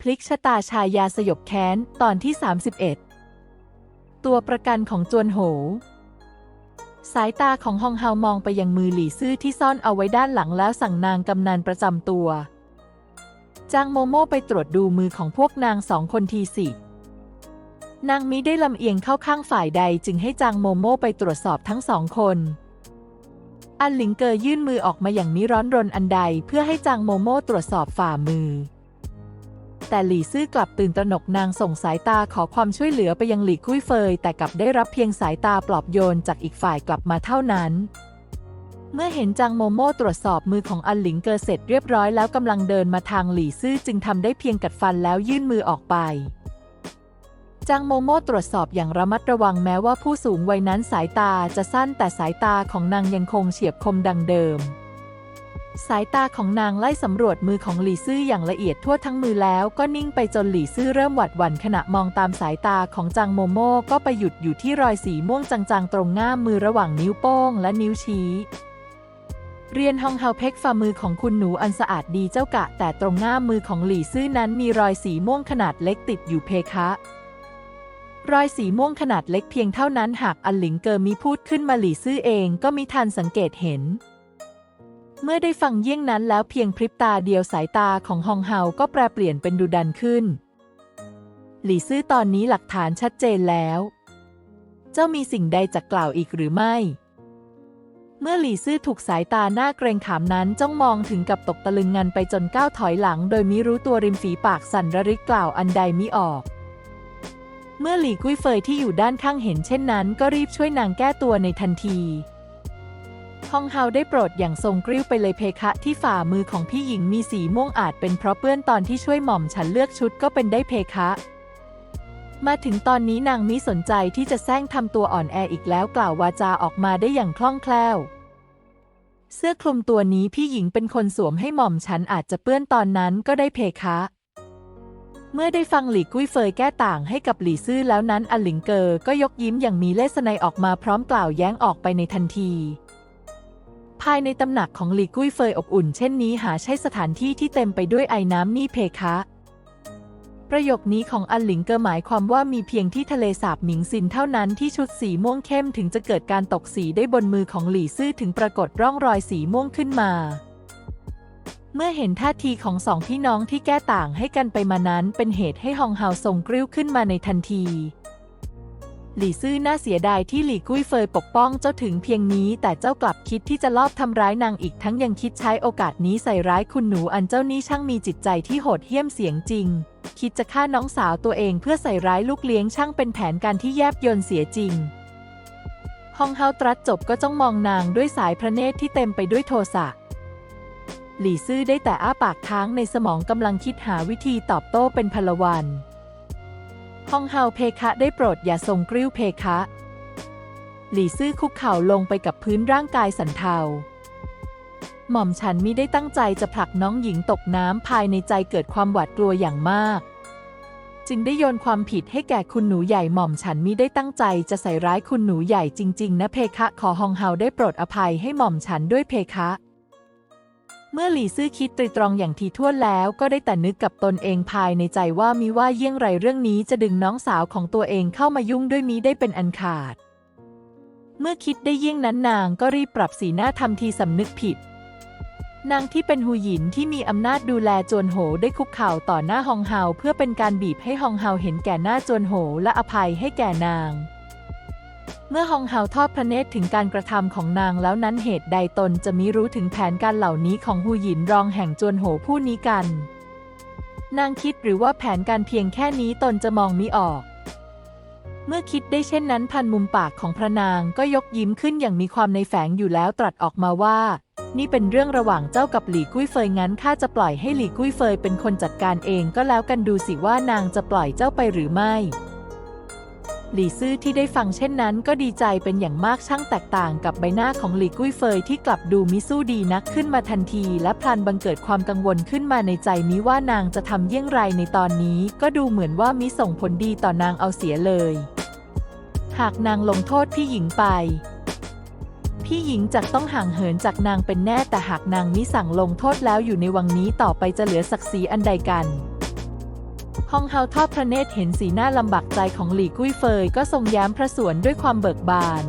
พลิกชะตาชายาสยบแค้น ตอนที่ 31 ตัวประกันของจวนโห สายตาของฮองเฮามองไปยังมือหลี่ซื่อที่ซ่อนเอาไว้ด้านหลังแล้วสั่งนางกำนันประจำตัว จางโมโม่ไปตรวจดูมือของพวกนางสองคนทีสินางมิได้ลำเอียงเข้าข้างฝ่ายใดจึงให้จางโมโม่ไปตรวจสอบทั้งสองคน อันหลิงเกอยื่นมือออกมาอย่างมิร้อนรนอันใดเพื่อให้จางโมโม่ตรวจสอบฝ่ามือ แต่หลี่ซื่อกลับตื่นตระหนกนางส่งสายตาขอความช่วยเหลือไปยังหลี่กุ้ยเฟย แต่กลับได้รับเพียงสายตาปลอบโยนจากอีกฝ่ายกลับมาเท่านั้น เมื่อเห็นจางโมโม่ตรวจสอบมือของอันหลิงเกอเสร็จเรียบร้อยแล้วกำลังเดินมาทางหลี่ซื่อจึงทำได้เพียงกัดฟันแล้วยื่นมือออกไปจางโมโม่ตรวจสอบอย่างระมัดระวังแม้ว่าผู้สูงวัยนั้นสายตาจะสั้นแต่สายตาของนางยังคงเฉียบคมดังเดิม สายตาของนางไล่สำรวจมือของหลี่ซื่ออย่างละเอียดทั่วทั้งมือแล้วก็นิ่งไปจนหลี่ซื่อเริ่มหวัดหวั่นขณะมองตามสายตาของจางโมโม่ก็ไปหยุดอยู่ที่รอยสีม่วงจางๆ ตรงง่ามมือระหว่างนิ้วโป้งและนิ้วชี้ เรียนฮองเฮาเพ็กฝ่ามือของคุณหนูอันสะอาดดีเจ้ากะ แต่ตรงง่ามมือของหลี่ซื่อนั้นมีรอยสีม่วงขนาดเล็กติดอยู่เพคะรอยสีม่วงขนาดเล็กเพียงเท่านั้นหากอันหลิงเกอมีพูดขึ้นมาหลี่ซื่อเองก็มิทันสังเกตเห็น เมื่อได้ฟังเยี่ยงนั้นแล้วเพียงพริบตาเดียวสายตาของฮองเฮาก็แปรเปลี่ยนเป็นดุดันขึ้น หลี่ซื่อตอนนี้หลักฐานชัดเจนแล้ว เจ้ามีสิ่งใดจะกล่าวอีกหรือไม่ เมื่อหลี่ซื่อถูกสายตาหน้าเกรงขามนั้นจ้องมองถึงกับตกตะลึงงันไปจนก้าวถอยหลัง โดยมิรู้ตัวริมฝีปากสั่นระริกกล่าวอันใดมิออกเมื่อหลี่กุ้ยเฟยที่อยู่ด้านข้างเห็นเช่นนั้น ก็รีบช่วยนางแก้ตัวในทันที ฮองเฮาได้โปรดอย่างทรงกริ้วไปเลยเพคะที่ฝ่ามือของพี่หญิงมีสีม่วงอาจเป็นเพราะเปื้อนตอนที่ช่วยหม่อมฉันเลือกชุดก็เป็นได้เพคะ มาถึงตอนนี้นางมิสนใจที่จะแซงทำตัวอ่อนแออีกแล้วกล่าววาจาออกมาได้อย่างคล่องแคล่ว เสื้อคลุมตัวนี้พี่หญิงเป็นคนสวมให้หม่อมฉันอาจจะเปื้อนตอนนั้นก็ได้เพคะ เมื่อได้ฟังหลี่กุ้ยเฟยแก้ต่างให้กับหลี่ซื่อแล้วนั้นอลิงเกอก็ยกยิ้มอย่างมีเลสไนยออกมาพร้อมกล่าวแย้งออกไปในทันที ภายในตำหนักของหลี่กุ้ยเฟยอบอุ่นเช่นนี้หาใช่สถานที่ที่เต็มไปด้วยไอ้น้ำนี่เพคะ ประโยคนี้ของอันหลิงเกอหมายความว่ามีเพียงที่ทะเลสาบหมิงซินเท่านั้นที่ชุดสีม่วงเข้มถึงจะเกิดการตกสีได้บนมือของหลี่ซื่อถึงปรากฏร่องรอยสีม่วงขึ้นมาเมื่อเห็นท่าทีของสองพี่น้องที่แก้ต่างให้กันไปมานั้นเป็นเหตุให้ฮองเฮาทรงกริ้วขึ้นมาในทันที หลี่ซื่อน่าเสียดายที่หลี่กุ้ยเฟยปกป้องเจ้าถึงเพียงนี้ แต่เจ้ากลับคิดที่จะลอบทำร้ายนางอีกทั้งยังคิดใช้โอกาสนี้ใส่ร้ายคุณหนูอันเจ้านี้ช่างมีจิตใจที่โหดเหี้ยมเสียงจริง คิดจะฆ่าน้องสาวตัวเองเพื่อใส่ร้ายลูกเลี้ยงช่างเป็นแผนการที่แยบยลเสียจริงฮองเฮาตรัสจบก็จ้องมองนางด้วยสายพระเนตรที่เต็มไปด้วยโทสะหลี่ซื่อได้แต่อ้าปากค้างในสมองกำลังคิดหาวิธีตอบโต้เป็นพลวัน ฮองเฮาเพคะได้โปรดอย่าทรงกริ้วเพคะ หลี่ซื่อคุกเข่าลงไปกับพื้นร่างกายสันเทา หม่อมฉันมิได้ตั้งใจจะผลักน้องหญิงตกน้ำภายในใจเกิดความหวาดกลัวอย่างมาก จึงได้โยนความผิดให้แก่คุณหนูใหญ่หม่อมฉันมิได้ตั้งใจจะใส่ร้ายคุณหนูใหญ่จริง ๆ นะเพคะ ขอฮองเฮาได้โปรดอภัยให้หม่อมฉันด้วยเพคะ เมื่อหลี่ซื่อคิดตรีตรองอย่างทีท่วนแล้วก็ได้แต่นึกกับตนเองภายในใจว่ามิว่าเยี่ยงไรเรื่องนี้จะดึงน้องสาวของตัวเองเข้ามายุ่งด้วยมิได้เป็นอันขาด เมื่อคิดได้เยี่ยงนั้นนางก็รีบปรับสีหน้าทำทีสำนึกผิด นางที่เป็นหูหยินที่มีอำนาจดูแลจวนโหได้คุกเข่าต่อหน้าฮองเฮาเพื่อเป็นการบีบให้ฮองเฮาเห็นแก่หน้าจวนโหและอภัยให้แก่นาง เมื่อฮองเฮาทอดพระเนตรถึงการกระทำของนางแล้วนั้นเหตุใดตนจะมิรู้ถึงแผนการเหล่านี้ของหูหยินรองแห่งจวนโหผู้นี้กัน นางคิดหรือว่าแผนการเพียงแค่นี้ตนจะมองมิออก เมื่อคิดได้เช่นนั้นพันมุมปากของพระนางก็ยกยิ้มขึ้นอย่างมีความในแฝงอยู่แล้วตรัสออกมาว่า นี่เป็นเรื่องระหว่างเจ้ากับหลี่กุ้ยเฟยงั้นข้าจะปล่อยให้หลี่กุ้ยเฟยเป็นคนจัดการเองก็แล้วกันดูสิว่านางจะปล่อยเจ้าไปหรือไม่ หลี่ซื่อที่ได้ฟังเช่นนั้นก็ดีใจเป็นอย่างมากช่างแตกต่างกับใบหน้าของหลี่กุ้ยเฟยที่กลับดูมิสู้ดีนักขึ้นมาทันที และพลันบังเกิดความกังวลขึ้นมาในใจมิว่านางจะทำเยี่ยงไรในตอนนี้ ก็ดูเหมือนว่ามิส่งผลดีต่อนางเอาเสียเลย หากนางลงโทษพี่หญิงไป พี่หญิงจักต้องห่างเหินจากนางเป็นแน่แต่หากนางมิสั่งลงโทษแล้วอยู่ในวังนี้ต่อไปจะเหลือศักดิ์ศรีอันใดกัน ฮองเฮาทอดพระเนตรเห็นสีหน้าลำบากใจของหลี่กุ้ยเฟยก็ทรงย้มพระสวนด้วยความเบิกบาน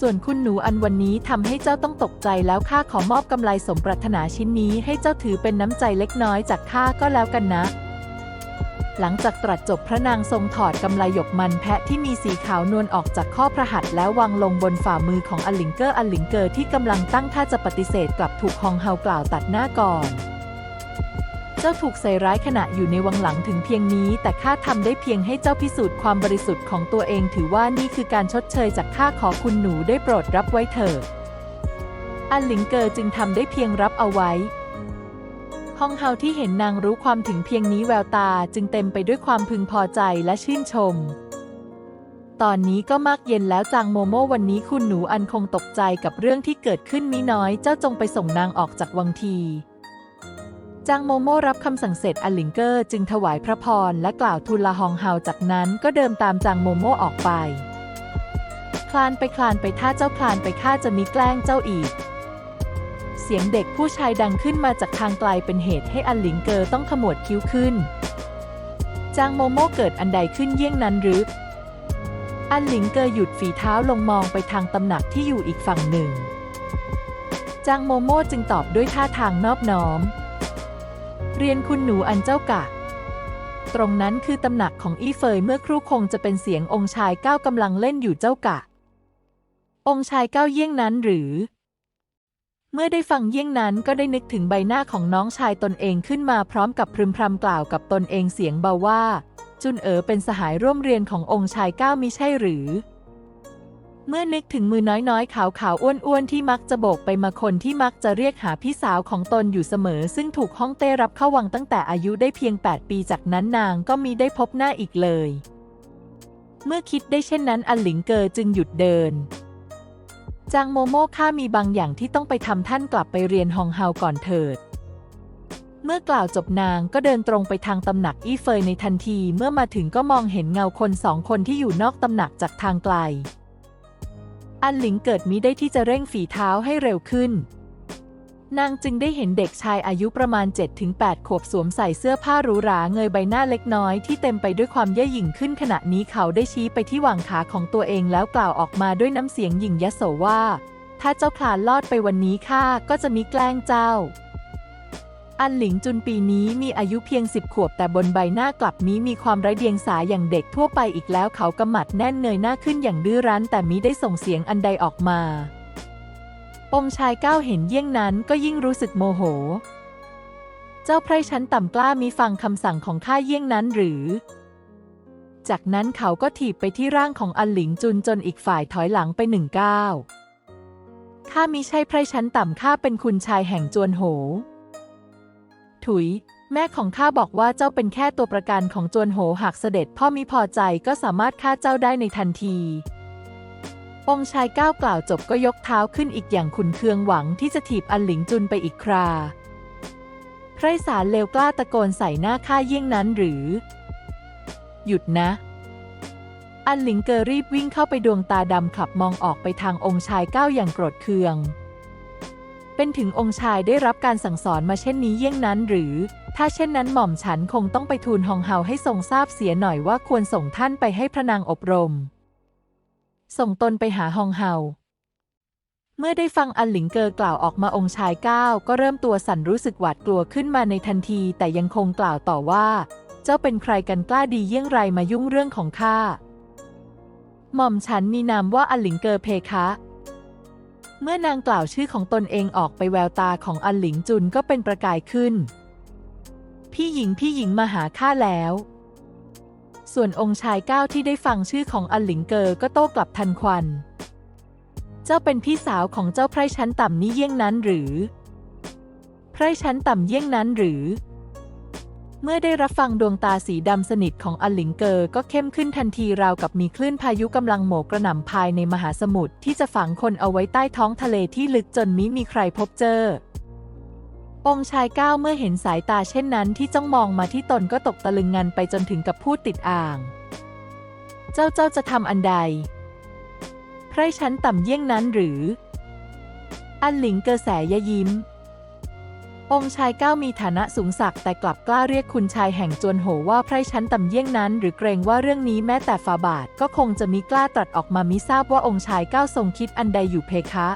ส่วนคุณหนูอันวันนี้ทำให้เจ้าต้องตกใจแล้วข้าขอมอบกำไรสมปรารถนาชิ้นนี้ให้เจ้าถือเป็นน้ำใจเล็กน้อยจากข้าก็แล้วกันนะ หลังจากตรัสจบพระนางทรงถอดกำไลหยกมันแพะที่มีสีขาวนวลออกจากข้อพระหัตถ์แล้ววางลงบนฝ่ามือของอลิงเกอร์อลิงเกอร์ที่กำลังตั้งท่าจะปฏิเสธกลับถูกฮองเฮากล่าวตัดหน้าก่อน จ้าถูกใส่ร้ายขณะอยู่ในวังหลังถึงเพียงนี้ แต่ข้าทำได้เพียงให้เจ้าพิสูจน์ความบริสุทธิ์ของตัวเอง ถือว่านี่คือการชดเชยจากข้าขอคุณหนูได้โปรดรับไว้เถิดอันหลิงเกอร์จึงทำได้เพียงรับเอาไว้ฮองเฮาที่เห็นนางรู้ความถึงเพียงนี้แววตาจึงเต็มไปด้วยความพึงพอใจและชื่นชม ตอนนี้ก็มากเย็นแล้วจางโมโมวันนี้คุณหนูอันคงตกใจกับเรื่องที่เกิดขึ้นมิน้อยเจ้าจงไปส่งนางออกจากวังที จางโมโมรับคำสั่งเสร็จอลิงเกอร์จึงถวายพระพรและกล่าวทูลลาฮองเฮาจากนั้นก็เดินตามจางโมโมออกไป คลานไปคลานไปถ้าเจ้าคลานไปข้าจะมิแกล้งเจ้าอีก เสียงเด็กผู้ชายดังขึ้นมาจากทางไกลเป็นเหตุให้อันหลิงเกอร์ต้องขมวดคิ้วขึ้น จางโมโมเกิดอันใดขึ้นเยี่ยงนั้นหรืออันหลิงเกอร์หยุดฝีเท้าลงมองไปทางตำหนักที่อยู่อีกฝั่งหนึ่ง จางโมโมจึงตอบด้วยท่าทางนอบน้อม เรียนคุณหนูอันเจ้ากะ ตรงนั้นคือตำหนักของอี้เฟยเมื่อครู่คงจะเป็นเสียงองค์ชายก้าวกำลังเล่นอยู่เจ้ากะ องค์ชายก้าวเยี่ยงนั้นหรือ เมื่อได้ฟังเยี่ยงนั้นก็ได้นึกถึงใบหน้าของน้องชายตนเองขึ้นมาพร้อมกับพรึมพรำกล่าวกับตนเองเสียงเบาว่า จุนเอ๋อเป็นสหายร่วมเรียนขององค์ชายก้าวมิใช่หรือ เมื่อนึกถึงมือน้อยๆ ขาวๆ อ้วนๆ ที่มักจะโบกไปมาคนที่มักจะเรียกหาพี่สาวของตนอยู่เสมอ ซึ่งถูกฮ่องเต้รับเข้าวังตั้งแต่อายุได้เพียง 8 ปีจากนั้นนางก็มีได้พบหน้าอีกเลย เมื่อคิดได้เช่นนั้น อันหลิงเกอจึงหยุดเดิน จางโมโม่ข้ามีบางอย่างที่ต้องไปทำท่านกลับไปเรียนฮองเฮาก่อนเถิดเมื่อกล่าวจบนางก็เดินตรงไปทางตำหนักอี้เฟยในทันที เมื่อมาถึงก็มองเห็นเงาคนสองคนที่อยู่นอกตำหนักจากทางไกล อันหลิงเกิดมิได้ที่จะเร่งฝีเท้าให้เร็วขึ้น นางจึงได้เห็นเด็กชายอายุประมาณ 7-8 ขวบสวมใส่เสื้อผ้าหรูหราเงยใบหน้าเล็กน้อยที่เต็มไปด้วยความเย่อหยิ่งขึ้นขณะนี้เขาได้ชี้ไปที่หว่างขาของตัวเองแล้วกล่าวออกมาด้วยน้ำเสียงหยิ่งยโสว่า ถ้าเจ้าคลานลอดไปวันนี้ข้าก็จะมิแกล้งเจ้า อันหลิงจุนปีนี้มีอายุเพียงสิบขวบ แต่บนใบหน้ากลับนี้มีความไร้เดียงสาอย่างเด็กทั่วไปอีกแล้วเขากำหมัดแน่นเงยหน้าขึ้นอย่างดื้อรั้น แต่มิได้ส่งเสียงอันใดออกมาองชายก้าวเห็นเยี่ยงนั้นก็ยิ่งรู้สึกโมโห เจ้าไพรชั้นต่ำกล้ามีฟังคำสั่งของข้าเยี่ยงนั้นหรือ จากนั้นเขาก็ถีบไปที่ร่างของอันหลิงจุนจนอีกฝ่ายถอยหลังไปหนึ่งก้าวข้ามิใช่ไพรชั้นต่ำข้าเป็นคุณชายแห่งจวนโห ถุย แม่ของข้าบอกว่าเจ้าเป็นแค่ตัวประกันของจวนโหหากเสด็จพ่อมิพอใจก็สามารถฆ่าเจ้าได้ในทันที องค์ชายก้าวกล่าวจบก็ยกเท้าขึ้นอีกอย่างขุนเคืองหวังที่จะถีบอันหลิงจุนไปอีกคราไพรสารเลวกล้าตะโกนใส่หน้าข้าเยี่ยงนั้นหรือ หยุดนะอันหลิงเกอรีบวิ่งเข้าไปดวงตาดำขับมองออกไปทางองค์ชายก้าวอย่างโกรธเคือง เป็นถึงองค์ชายได้รับการสั่งสอนมาเช่นนี้เยี่ยงนั้นหรือ ถ้าเช่นนั้นหม่อมฉันคงต้องไปทูลฮองเฮาให้ทรงทราบเสียหน่อยว่าควรส่งท่านไปให้พระนางอบรม ส่งตนไปหาฮองเฮา เมื่อได้ฟังอันหลิงเกอกล่าวออกมาองค์ชายก้าวก็เริ่มตัวสั่นรู้สึกหวาดกลัวขึ้นมาในทันที แต่ยังคงกล่าวต่อว่า เจ้าเป็นใครกันกล้าดีเยี่ยงไรมายุ่งเรื่องของข้าหม่อมฉันมีนามว่าอันหลิงเกอเพคะ เมื่อนางกล่าวชื่อของตนเองออกไปแววตาของอันหลิงจุนก็เป็นประกายขึ้น พี่หญิงพี่หญิงมาหาข้าแล้ว ส่วนองค์ชายก้าวที่ได้ฟังชื่อของอันหลิงเกอก็โต้กลับทันควัน เจ้าเป็นพี่สาวของเจ้าไพรชั้นต่ำนี้เยี่ยงนั้นหรือ ไพรชั้นต่ำเยี่ยงนั้นหรือ เมื่อได้รับฟังดวงตาสีดำสนิทของอันหลิงเกอร์ก็เข้มขึ้นทันทีราวกับมีคลื่นพายุกำลังโหมกระหน่ำภายในมหาสมุทรที่จะฝังคนเอาไว้ใต้ท้องทะเลที่ลึกจนมิมีใครพบเจอ องค์ชายก้าวเมื่อเห็นสายตาเช่นนั้นที่จ้องมองมาที่ตนก็ตกตะลึงงันไปจนถึงกับพูดติดอ่าง เจ้าเจ้าจะทำอันใดไพร่ชั้นต่ำเยี่ยงนั้นหรือ อันหลิงเกอแสยะยิ้ม องค์ชายเก้ามีฐานะสูงศักดิ์แต่กลับกล้าเรียกคุณชายแห่งจวนโหว่าไพร่ชั้นต่ำเยี่ยงนั้น หรือเกรงว่าเรื่องนี้แม้แต่ฝาบาทก็คงจะมิกล้าตรัสออกมามิทราบว่าองค์ชายเก้าทรงคิดอันใดอยู่เพคะ